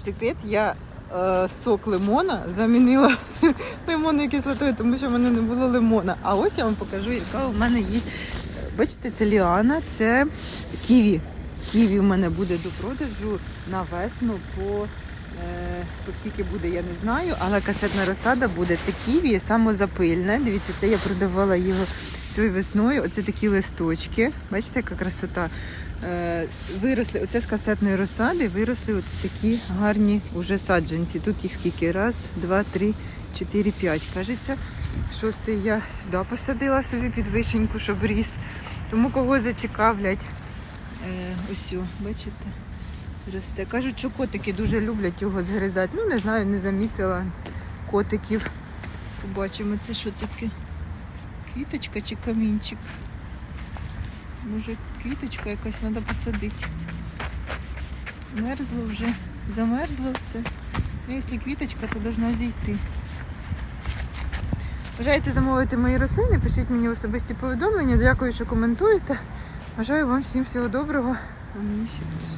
Секрет, я е, сок лимона замінила лимонною кислотою, тому що в мене не було лимона. А ось я вам покажу, яка у мене є. Бачите, це ліана, це ківі. Ківі у мене буде до продажу на весну по. Е, Оскільки буде, я не знаю, але касетна розсада буде. Це ківі, самозапильне. Дивіться, це я продавала його цією весною. Оце такі листочки. Бачите, яка красота. Е, виросли, оце з касетної розсади виросли ось такі гарні уже саджанці. Тут їх скільки? Раз, два, три, чотири, п'ять. Кажеться, шостий я сюди посадила собі під вишеньку, щоб ріс. Тому кого зацікавлять. Е, ось, бачите, росте. Кажуть, що котики дуже люблять його згризати. Ну, не знаю, не замітила котиків. Побачимо, це що таке? Квіточка чи камінчик? Може, квіточка якась треба посадити. Мерзло вже, замерзло все. Ну, якщо квіточка, то повинна зійти. Бажаєте замовити мої рослини, пишіть мені особисті повідомлення. Дякую, що коментуєте. Бажаю вам всім всього доброго.